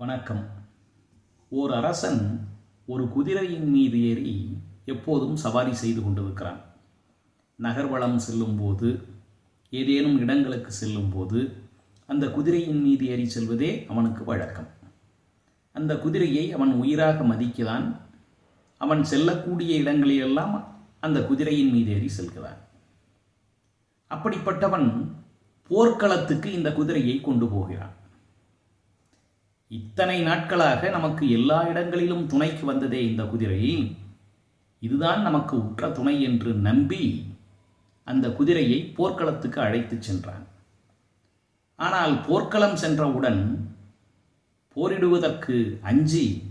வணக்கம். ஓர் அரசன் ஒரு குதிரையின் மீது ஏறி எப்போதும் சவாரி செய்து கொண்டிருக்கிறான். நகர்வளம் செல்லும்போது ஏதேனும் இடங்களுக்கு செல்லும்போது அந்த குதிரையின் மீது ஏறி செல்வதே அவனுக்கு வழக்கம். அந்த குதிரையை அவன் உயிராக மதிக்கிறான். அவன் செல்லக்கூடிய இடங்களிலெல்லாம் அந்த குதிரையின் மீது ஏறி செல்கிறான். அப்படிப்பட்டவன் போர்க்களத்துக்கு இந்த குதிரையை கொண்டு போகிறான். இத்தனை நாட்களாக நமக்கு எல்லா இடங்களிலும் துணைக்கு வந்ததே இந்த குதிரை. இதுதான் நமக்கு உற்ற துணை என்று நம்பி அந்த குதிரையை போர்க்களத்துக்கு அழைத்துச் சென்றான். ஆனால் போர்க்களம் சென்றவுடன் போரிடுவதற்கு அஞ்சி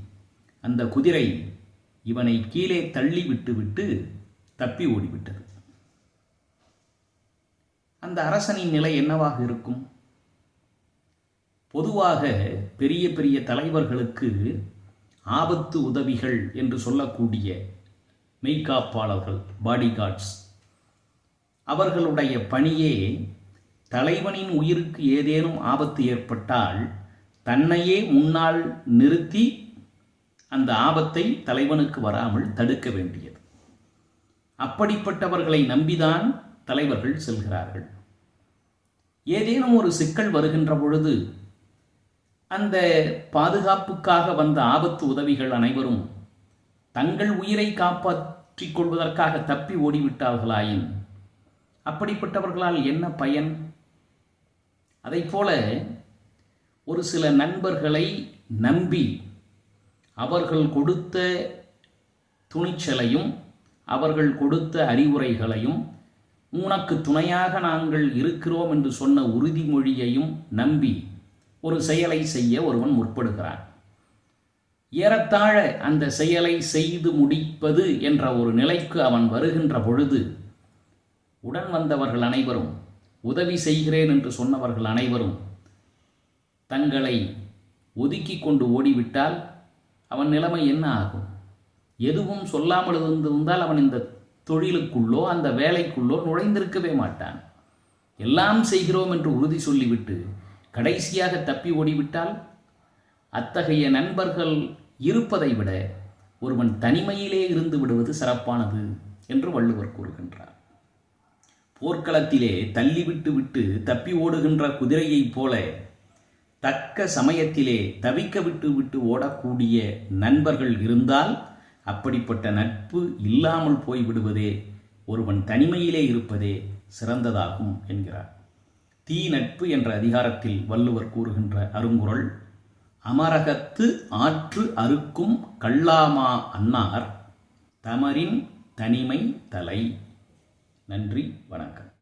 அந்த குதிரை இவனை கீழே தள்ளி விட்டுவிட்டு தப்பி ஓடிவிட்டது. அந்த அரசனின் நிலை என்னவாக இருக்கும்? பொதுவாக பெரிய பெரிய தலைவர்களுக்கு ஆபத்து உதவிகள் என்று சொல்லக்கூடிய மெய்காப்பாளர்கள் பாடிகார்ட்ஸ் அவர்களுடைய பணியே தலைவனின் உயிருக்கு ஏதேனும் ஆபத்து ஏற்பட்டால் தன்னையே முன்னால் நிறுத்தி அந்த ஆபத்தை தலைவனுக்கு வராமல் தடுக்க வேண்டியது. அப்படிப்பட்டவர்களை நம்பிதான் தலைவர்கள் செல்கிறார்கள். ஏதேனும் ஒரு சிக்கல் வருகின்ற பொழுது அந்த பாதுகாப்புக்காக வந்த ஆபத்து உதவிகள் அனைவரும் தங்கள் உயிரை காப்பாற்றிக் கொள்வதற்காக தப்பி ஓடிவிட்டார்களாயின் அப்படிப்பட்டவர்களால் என்ன பயன்? போல ஒரு சில நண்பர்களை நம்பி அவர்கள் கொடுத்த துணிச்சலையும் அவர்கள் கொடுத்த அறிவுரைகளையும் உனக்கு துணையாக நாங்கள் இருக்கிறோம் என்று சொன்ன உறுதிமொழியையும் நம்பி ஒரு செயலை செய்ய ஒருவன் முற்படுகிறான். ஏறத்தாழ அந்த செயலை செய்து முடிப்பது என்ற ஒரு நிலைக்கு அவன் வருகின்ற பொழுது உடன் வந்தவர்கள் அனைவரும் உதவி செய்கிறேன் என்று சொன்னவர்கள் அனைவரும் தங்களை ஒதுக்கி கொண்டு ஓடிவிட்டால் அவன் நிலைமை என்ன ஆகும்? எதுவும் சொல்லாமல் இருந்திருந்தால் அவன் இந்த தொழிலுக்குள்ளோ அந்த வேலைக்குள்ளோ நுழைந்திருக்கவே மாட்டான். எல்லாம் செய்கிறோம் என்று உறுதி சொல்லிவிட்டு கடைசியாக தப்பி ஓடிவிட்டால் அத்தகைய நண்பர்கள் இருப்பதை விட ஒருவன் தனிமையிலே இருந்து விடுவது சிறப்பானது என்று வள்ளுவர் கூறுகின்றார். போர்க்களத்திலே தள்ளிவிட்டு விட்டு தப்பி ஓடுகின்ற குதிரையைப் போல தக்க சமயத்திலே தவிக்க விட்டு விட்டு ஓடக்கூடிய நண்பர்கள் இருந்தால் அப்படிப்பட்ட நட்பு இல்லாமல் போய்விடுவதே ஒருவன் தனிமையிலே இருப்பதே சிறந்ததாகும் என்கிறார். தீ நட்பு என்ற அதிகாரத்தில் வள்ளுவர் கூறுகின்ற அருங்குரல் அமரகத்து ஆற்று அறுக்கும் கள்ளாமா அன்னார் தமரின் தனிமை தலை. நன்றி வணக்கம்.